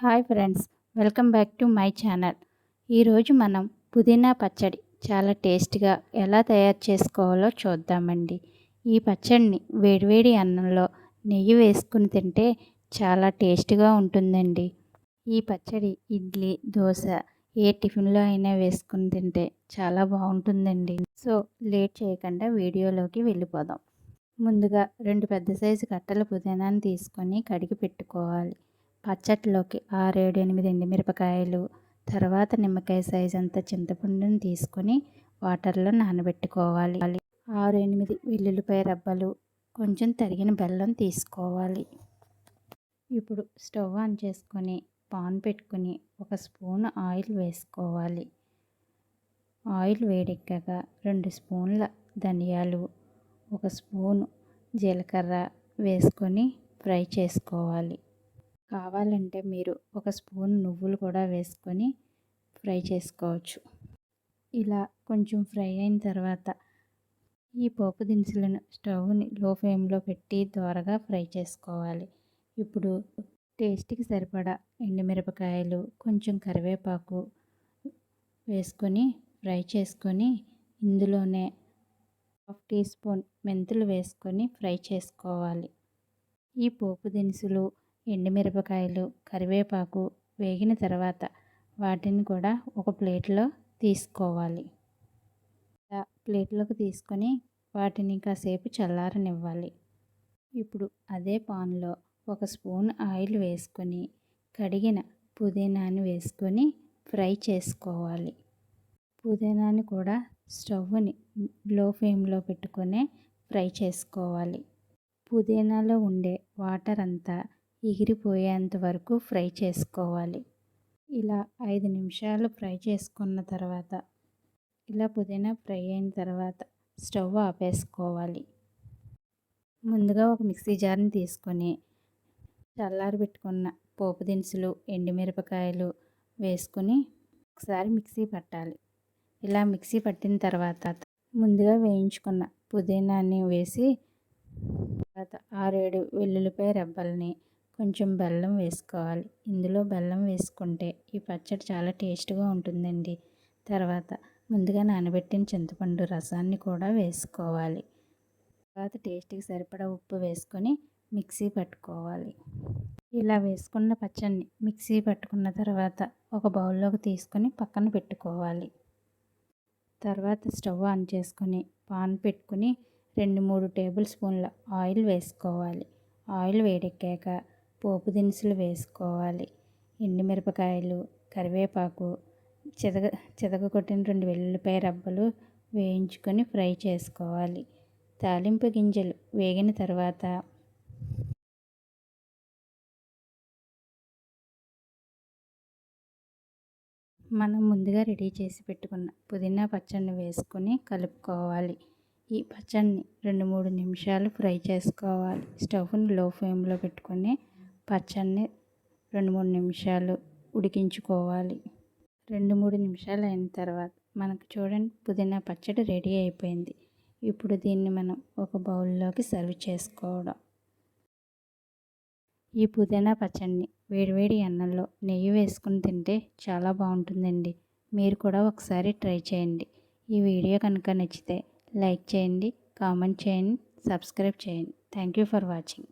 Hi friends welcome back to my channel. ఈరోజు మనం పుదీనా పచ్చడి చాలా టేస్ట్గా ఎలా తయారు చేసుకోవాలో చూద్దామండి. ఈ పచ్చడిని వేడివేడి అన్నంలో నెయ్యి వేసుకుని తింటే చాలా టేస్ట్గా ఉంటుందండి. ఈ పచ్చడి ఇడ్లీ దోశ ఏ టిఫిన్లో అయినా వేసుకుని తింటే చాలా బాగుంటుందండి. సో లేట్ చేయకుండా వీడియోలోకి వెళ్ళిపోదాం. ముందుగా రెండు పెద్ద సైజు కట్టల పుదీనాన్ని తీసుకొని కడిగి పెట్టుకోవాలి. పచ్చట్లోకి ఆరేడు ఎనిమిది ఎండుమిరపకాయలు తర్వాత నిమ్మకాయ సైజ్ అంత చింతపండుని తీసుకొని వాటర్లో నానబెట్టుకోవాలి. ఆరు ఎనిమిది వెల్లుల్లిపాయ రబ్బలు కొంచెం తరిగిన బెల్లం తీసుకోవాలి. ఇప్పుడు స్టవ్ ఆన్ చేసుకొని పాన్ పెట్టుకుని ఒక స్పూన్ ఆయిల్ వేసుకోవాలి. ఆయిల్ వేడెక్కాక రెండు స్పూన్ల ధనియాలు ఒక స్పూను జీలకర్ర వేసుకొని ఫ్రై చేసుకోవాలి. కావాలంటే మీరు ఒక స్పూన్ నువ్వులు కూడా వేసుకొని ఫ్రై చేసుకోవచ్చు. ఇలా కొంచెం ఫ్రై అయిన తర్వాత ఈ పోపు దినుసులను స్టవ్ని లో ఫ్లేమ్లో పెట్టి త్వరగా ఫ్రై చేసుకోవాలి. ఇప్పుడు టేస్ట్కి సరిపడా ఎండుమిరపకాయలు కొంచెం కరివేపాకు వేసుకొని ఫ్రై చేసుకొని ఇందులోనే హాఫ్ టీ స్పూన్ మెంతులు వేసుకొని ఫ్రై చేసుకోవాలి. ఈ పోపు దినుసులు ఎండుమిరపకాయలు కరివేపాకు వేగిన తర్వాత వాటిని కూడా ఒక ప్లేట్లో తీసుకోవాలి. ప్లేట్లోకి తీసుకొని వాటిని కాసేపు చల్లారనివ్వాలి. ఇప్పుడు అదే పాన్లో ఒక స్పూన్ ఆయిల్ వేసుకొని కడిగిన పుదీనాని వేసుకొని ఫ్రై చేసుకోవాలి. పుదీనాని కూడా స్టవ్ని లో ఫ్లేమ్లో పెట్టుకొని ఫ్రై చేసుకోవాలి. పుదీనాలో ఉండే వాటర్ అంతా ఎగిరిపోయేంత వరకు ఫ్రై చేసుకోవాలి. ఇలా ఐదు నిమిషాలు ఫ్రై చేసుకున్న తర్వాత ఇలా పుదీనా ఫ్రై అయిన తర్వాత స్టవ్ ఆపేసుకోవాలి. ముందుగా ఒక మిక్సీ జార్ని తీసుకొని చల్లారి పెట్టుకున్న పోపు దినుసులు ఎండుమిరపకాయలు వేసుకొని ఒకసారి మిక్సీ పట్టాలి. ఇలా మిక్సీ పట్టిన తర్వాత ముందుగా వేయించుకున్న పుదీనాన్ని వేసి తర్వాత ఆరేడు వెల్లుల్లిపాయ రెబ్బల్ని కొంచెం బెల్లం వేసుకోవాలి. ఇందులో బెల్లం వేసుకుంటే ఈ పచ్చడి చాలా టేస్ట్గా ఉంటుందండి. తర్వాత ముందుగా నానబెట్టిన చింతపండు రసాన్ని కూడా వేసుకోవాలి. తర్వాత టేస్ట్కి సరిపడా ఉప్పు వేసుకొని మిక్సీ పట్టుకోవాలి. ఇలా వేసుకున్న పచ్చడిని మిక్సీ పట్టుకున్న తర్వాత ఒక బౌల్లోకి తీసుకొని పక్కన పెట్టుకోవాలి. తర్వాత స్టవ్ ఆన్ చేసుకొని పాన్ పెట్టుకుని రెండు మూడు టేబుల్ స్పూన్ల ఆయిల్ వేసుకోవాలి. ఆయిల్ వేడెక్కాక పోపు దినుసులు వేసుకోవాలి. ఎండుమిరపకాయలు కరివేపాకు చితగ చితగ కొట్టిన రెండు వెల్లుల్లిపాయ రబ్బలు వేయించుకొని ఫ్రై చేసుకోవాలి. తాలింపు గింజలు వేగిన తర్వాత మనం ముందుగా రెడీ చేసి పెట్టుకున్న పుదీనా పచ్చడిని వేసుకొని కలుపుకోవాలి. ఈ పచ్చడిని రెండు మూడు నిమిషాలు ఫ్రై చేసుకోవాలి. స్టవ్ని లో ఫ్లేమ్లో పెట్టుకొని పచ్చడిని రెండు మూడు నిమిషాలు ఉడికించుకోవాలి. రెండు మూడు నిమిషాలు అయిన తర్వాత మనకు చూడండి పుదీనా పచ్చడి రెడీ అయిపోయింది. ఇప్పుడు దీన్ని మనం ఒక బౌల్లోకి సర్వ్ చేసుకోవడం. ఈ పుదీనా పచ్చడిని వేడివేడి అన్నంలో నెయ్యి వేసుకుని తింటే చాలా బాగుంటుందండి. మీరు కూడా ఒకసారి ట్రై చేయండి. ఈ వీడియో కనుక నచ్చితే లైక్ చేయండి కామెంట్ చేయండి సబ్స్క్రైబ్ చేయండి. Thank you for watching.